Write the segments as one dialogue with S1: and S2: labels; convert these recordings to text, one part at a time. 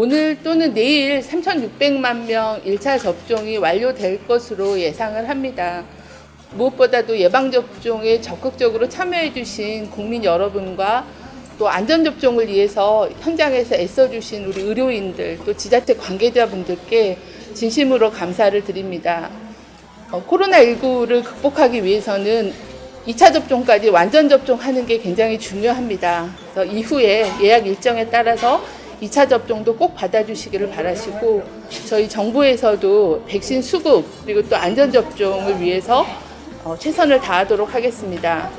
S1: 오늘 또는 내일 3,600만 명 1차 접종이 완료될 것으로 예상을 합니다. 무엇보다도 예방접종에 적극적으로 참여해주신 국민 여러분과 또 안전접종을 위해서 현장에서 애써주신 우리 의료인들 또 지자체 관계자분들께 진심으로 감사를 드립니다. 어, 코로나19를 극복하기 위해서는 2차 접종까지 완전 접종하는 게 굉장히 중요합니다. 그래서 이후에 예약 일정에 따라서 2차 접종도 꼭 받아주시기를 바라시고 저희 정부에서도 백신 수급 그리고 또 안전 접종을 위해서 어, 최선을 다하도록 하겠습니다.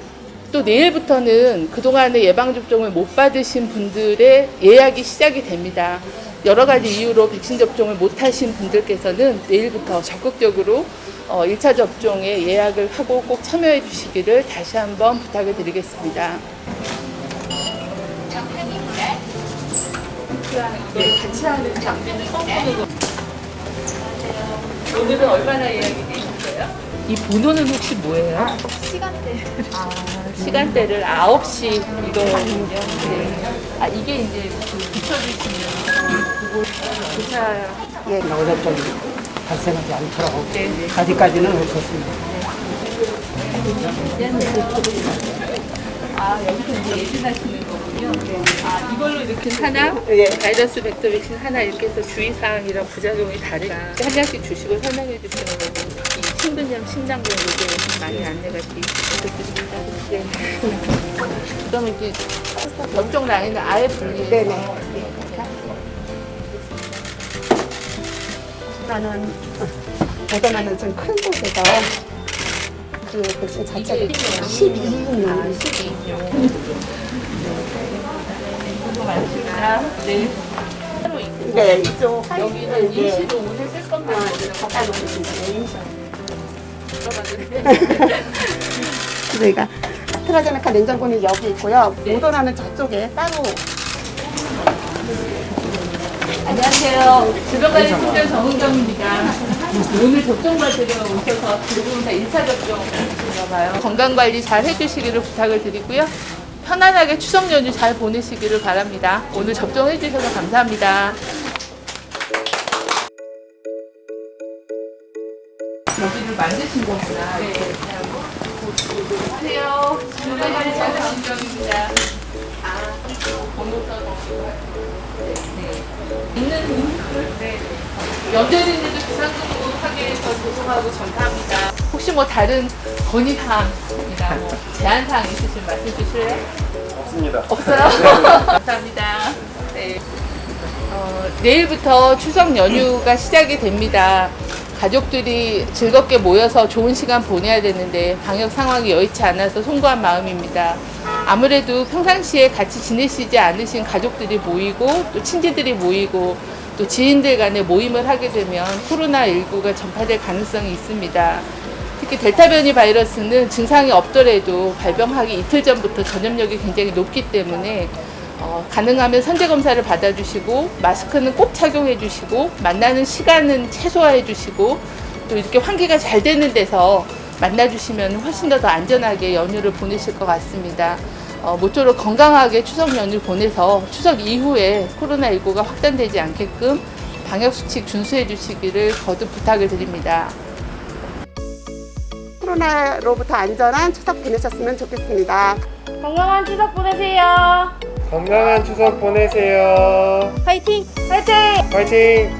S1: 또 내일부터는 그동안에 예방접종을 못 받으신 분들의 예약이 시작이 됩니다. 여러 가지 이유로 백신 접종을 못 하신 분들께서는 내일부터 적극적으로 어, 1차 접종에 예약을 하고 꼭 참여해 주시기를 다시 한번 부탁을 드리겠습니다. 같이 하는 장비를 선보는 오늘은 얼마나 예약이 돼 있어요? 이 번호는 혹시 뭐예요?
S2: 시간대.
S1: 아, 시간대를 9시 이거군요. 네. 아, 이게 이제 그 붙여주시면 그거
S3: 예, 노력점이 발생하지 않도록
S1: 네네.
S3: 아직까지는 없었습니다.
S1: 아, 여기서 이제 예진하시는 아, 이걸로 이렇게 하나,
S3: 예.
S1: 바이러스 벡터 백신 하나 이렇게 해서 주의사항이랑 부작용이 다르다. 한 장씩 주시고 설명해 주시는 거고, 이 신근염, 심장병 이게 많이 안내가 돼 있습니다. 네. 그다음 이렇게 접종 라인을 아예 분리해서
S3: 네네. 나는 보다는 좀큰 곳에서 그 백신 자체가
S1: 이게
S3: 12인
S1: 아, 12요. 수고 많으십니다. 네.
S3: 네, 이쪽
S1: 여기는
S3: 예.
S1: 임시로 오늘 쓸 만드는
S3: 갖다 놓으시면. 저희가 아스트라제네카 냉장고는 여기 있고요. 모더나는 저쪽에 따로
S1: 안녕하세요. 주변관리 팀장 정은경입니다. 오늘 접종 받으러 오셔서 대부분 다 1차 접종 하시나 봐요. 건강관리 잘 해주시기를 부탁을 드리고요. 편안하게 추석 연휴 잘 보내시기를 바랍니다. 오늘 접종해 주셔서 감사합니다. 여기를 만드신 거구나. 네. 안녕하세요. 주변관리 잘 정은경입니다. 아, 번호서 네. 있는 음식을 네. 연대리님도 비상등록하게 해서 죄송하고 전파합니다. 혹시 뭐 다른 건의사항이나 뭐 제한사항 있으시면 말씀 주실래요?
S4: 없습니다.
S1: 없어요? 감사합니다. 네. 어, 내일부터 추석 연휴가 시작이 됩니다. 가족들이 즐겁게 모여서 좋은 시간 보내야 되는데 방역 상황이 여의치 않아서 송구한 마음입니다. 아무래도 평상시에 같이 지내시지 않으신 가족들이 모이고 또 친지들이 모이고 또 지인들 간에 모임을 하게 되면 코로나19가 전파될 가능성이 있습니다. 특히 델타 변이 바이러스는 증상이 없더라도 발병하기 이틀 전부터 전염력이 굉장히 높기 때문에 어, 가능하면 선제 검사를 받아주시고 마스크는 꼭 착용해 주시고 만나는 시간은 최소화해 주시고 또 이렇게 환기가 잘 되는 데서 만나 주시면 훨씬 더 더 안전하게 연휴를 보내실 것 같습니다. 어, 모쪼록 건강하게 추석 연휴 보내서 추석 이후에 코로나19가 확산되지 않게끔 방역 수칙 준수해 주시기를 거듭 부탁을 드립니다.
S3: 코로나로부터 안전한 추석 보내셨으면 좋겠습니다.
S2: 건강한 추석 보내세요.
S4: 건강한 추석 보내세요.
S2: 화이팅! 화이팅!
S4: 파이팅!